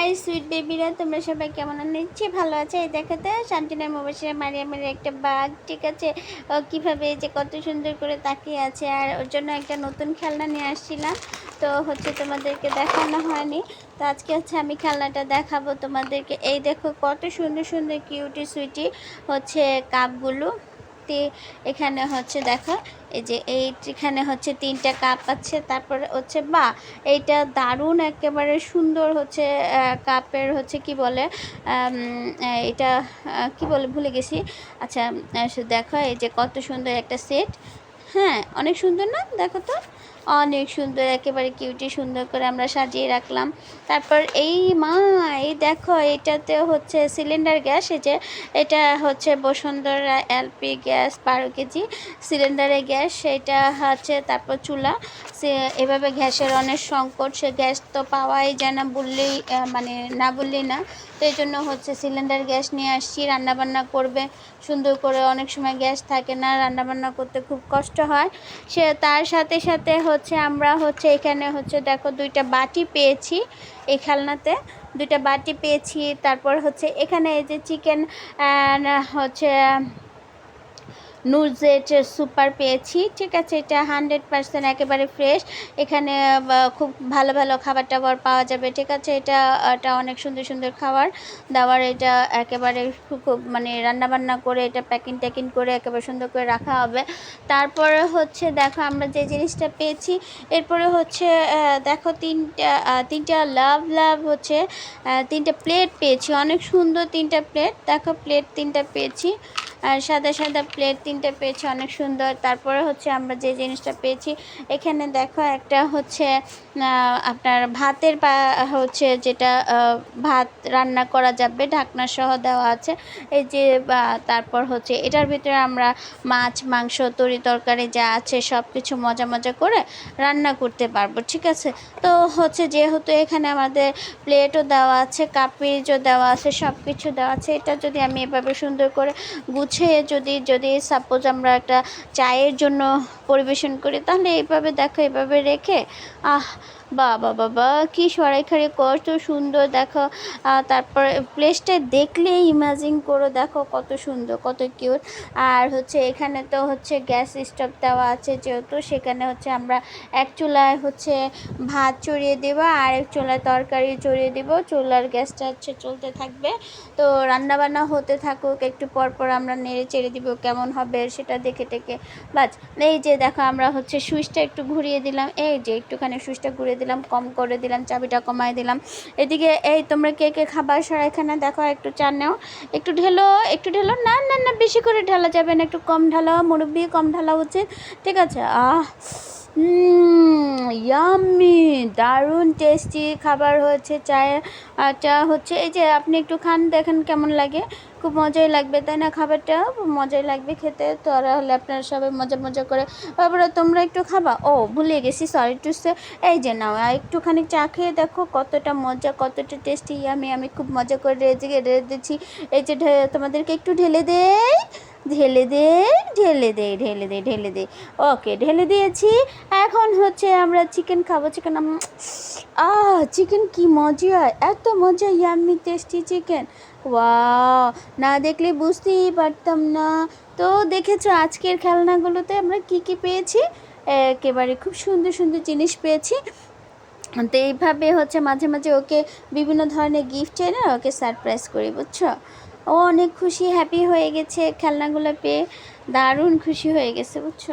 High, sweet বেবিরা, তোমরা সবাই কেমন নিচ্ছি ভালো আছে, এই দেখাতে শান্তিনার মোবাসিরা মারিয়ামের একটা বাঘ, ঠিক আছে? কীভাবে যে কত সুন্দর করে তাকিয়ে আছে, আর ওর জন্য একটা নতুন খেলনা নিয়ে আসছিলাম। তো হচ্ছে তোমাদেরকে দেখানো হয়নি। তো আজকে হচ্ছে আমি খেলনাটা দেখাবো তোমাদেরকে। এই দেখো, কত সুন্দর সুন্দর কিউটি সুইটি হচ্ছে কাপগুলো। তে এখানে হচ্ছে দেখো, এই যে এই এখানে হচ্ছে তিনটা কাপ আছে, তারপরে হচ্ছে বা, এইটা দারুণ একেবারে সুন্দর হচ্ছে কাপের হচ্ছে কি বলে এটা কি বলে ভুলে গেছি। আচ্ছা দেখো এই যে কত সুন্দর একটা সেট। হ্যাঁ অনেক সুন্দর না? দেখো তো। অনেক সুন্দর, একেবারে কিউটি সুন্দর করে আমরা সাজিয়ে রাখলাম। তারপর এই মা, এই দেখো, এটাতে হচ্ছে সিলিন্ডার গ্যাস, এই যে এটা হচ্ছে বসুন্ধরা এলপি গ্যাস বারো কেজি সিলিন্ডারে গ্যাস, সেটা হচ্ছে তারপর চুলা। সে এভাবে গ্যাসের অনেক সংকট, সে গ্যাস তো পাওয়াই যায় না বললেই মানে না বললেই না। তো এই জন্য হচ্ছে সিলিন্ডার গ্যাস নিয়ে আসছি, রান্নাবান্না করবে, সুন্দর করে অনেক সময় গ্যাস থাকে না, রান্নাবান্না করতে খুব কষ্ট হয়। সে তার সাথে সাথে হচ্ছে আমরা হচ্ছে এখানে হচ্ছে দেখো দুইটা বাটি পেয়েছি এই খেলনাতে। দুইটা বাটি পেয়েছি, তারপর হচ্ছে এখানে এই যে চিকেন হচ্ছে নুজেট সুপার পেয়েছি। ঠিক আছে, এটা হান্ড্রেড পার্সেন্ট একেবারে ফ্রেশ এখানে খুব ভালো ভালো খাবার টাবার পাওয়া যাবে, ঠিক আছে? এটা এটা অনেক সুন্দর সুন্দর খাবার। দাবার এটা একেবারে খুব মানে রান্নাবান্না করে এটা প্যাকিং ট্যাকিং করে একেবারে সুন্দর করে রাখা হবে। তারপরে হচ্ছে, দেখো আমরা যে জিনিসটা পেয়েছি, এরপরে হচ্ছে দেখো তিনটা তিনটা লাভ লাভ হচ্ছে তিনটা প্লেট পেয়েছি। অনেক সুন্দর তিনটা প্লেট দেখো প্লেট তিনটা পেয়েছি। আর সাদা সাদা প্লেট তিনটে পেয়েছি, অনেক সুন্দর। তারপরে হচ্ছে আমরা যে জিনিসটা পেয়েছি, এখানে দেখো একটা হচ্ছে আপনার ভাতের পা হচ্ছে যেটা ভাত রান্না করা যাবে, ঢাকনা সহ দেওয়া আছে। এই যে তারপর হচ্ছে এটার ভিতরে আমরা মাছ, মাংস, তরি তরকারি যা আছে সব কিছু মজা মজা করে রান্না করতে পারব, ঠিক আছে? তো হচ্ছে যেহেতু এখানে আমাদের প্লেটও দেওয়া আছে, কাপিজও দেওয়া আছে সব কিছু দেওয়া আছে, এটা যদি আমি এভাবে সুন্দর করে গুছিয়ে যদি যদি সাপোজ আমরা একটা চায়ের জন্য পরিবেশন করি, তাহলে এইভাবে দেখো এভাবে রেখে, আহ, বাবা বাবা, কি সরাইখারি কত সুন্দর, দেখো তারপর প্লেসটা দেখলে ইমাজিন করো, দেখো কত সুন্দর, কত কিউট আর হচ্ছে এখানে তো হচ্ছে গ্যাস স্টোভ দেওয়া আছে যেহেতু, সেখানে হচ্ছে আমরা এক চুলায় হচ্ছে ভাত চড়িয়ে দেবো, আর এক চুলায় তরকারি চড়িয়ে দেবো। চুলার গ্যাসটা হচ্ছে চলতে থাকবে। তো রান্নাবান্না হতে থাকুক, একটু পর পর আমরা নেড়ে চেড়ে দিব, কেমন হবে সেটা দেখে টেকে। বাস, এই যে দেখো আমরা হচ্ছে সুইচটা একটু ঘুরিয়ে দিলাম, এই যে একটুখানি সুইচটা ঘুরিয়ে দিলাম, কম করে দিলাম, চাবিটা কমায় দিলাম। এদিকে এই তোমরা কে কে খাবার সারা এখানে দেখো, একটু চা নেও। একটু ঢেলো একটু ঢেলো, না না না, বেশি করে ঢালা যাবে না, একটু কম ঢালা মুরব্বি, কম ঢালা উচিত। ঠিক আছে, আহ। ইয়াম্মি দারুণ টেস্টি খাবার হচ্ছে, চায়ের চা হচ্ছে। এই যে আপনি একটু খান, দেখেন কেমন লাগে। খুব মজাই লাগবে, তাই না খাবারটা? মজাই লাগবে খেতে। তো আর হলে আপনারা সবাই মজা মজা করে তারপরে তোমরা একটু খাবা। ও, ভুলে গেছি সরি টু সে এই যে আর একটুখানি চা খেয়ে দেখো কতটা মজা, কতটা টেস্টি আমি আমি খুব মজা করে রেজে রেঁধেছি। এই যে তোমাদেরকে একটু ঢেলে দেই। ঢেলে দে ঢেলে দে ঢেলে দে ঢেলে দে। ওকে ঢেলে দিয়েছি। এখন হচ্ছে আমরা চিকেন খাব চিকেন আহ চিকেন কি মজা, এত মজা ইয়াম্মি টেস্টি চিকেন ওয়াও না দেখলে বুঝতেই পারতাম না। তো দেখেছ আজকের খেলনাগুলোতে আমরা কি কি পেয়েছি? একেবারে খুব সুন্দর সুন্দর জিনিস পেয়েছি। তো এইভাবে হচ্ছে মাঝে মাঝে ওকে বিভিন্ন ধরনের গিফট এনে ওকে সারপ্রাইজ করি, বুঝছ? ও অনেক খুশি হ্যাপি হয়ে গেছে খেলনাগুলো পেয়ে দারুণ খুশি হয়ে গেছে বুঝছ?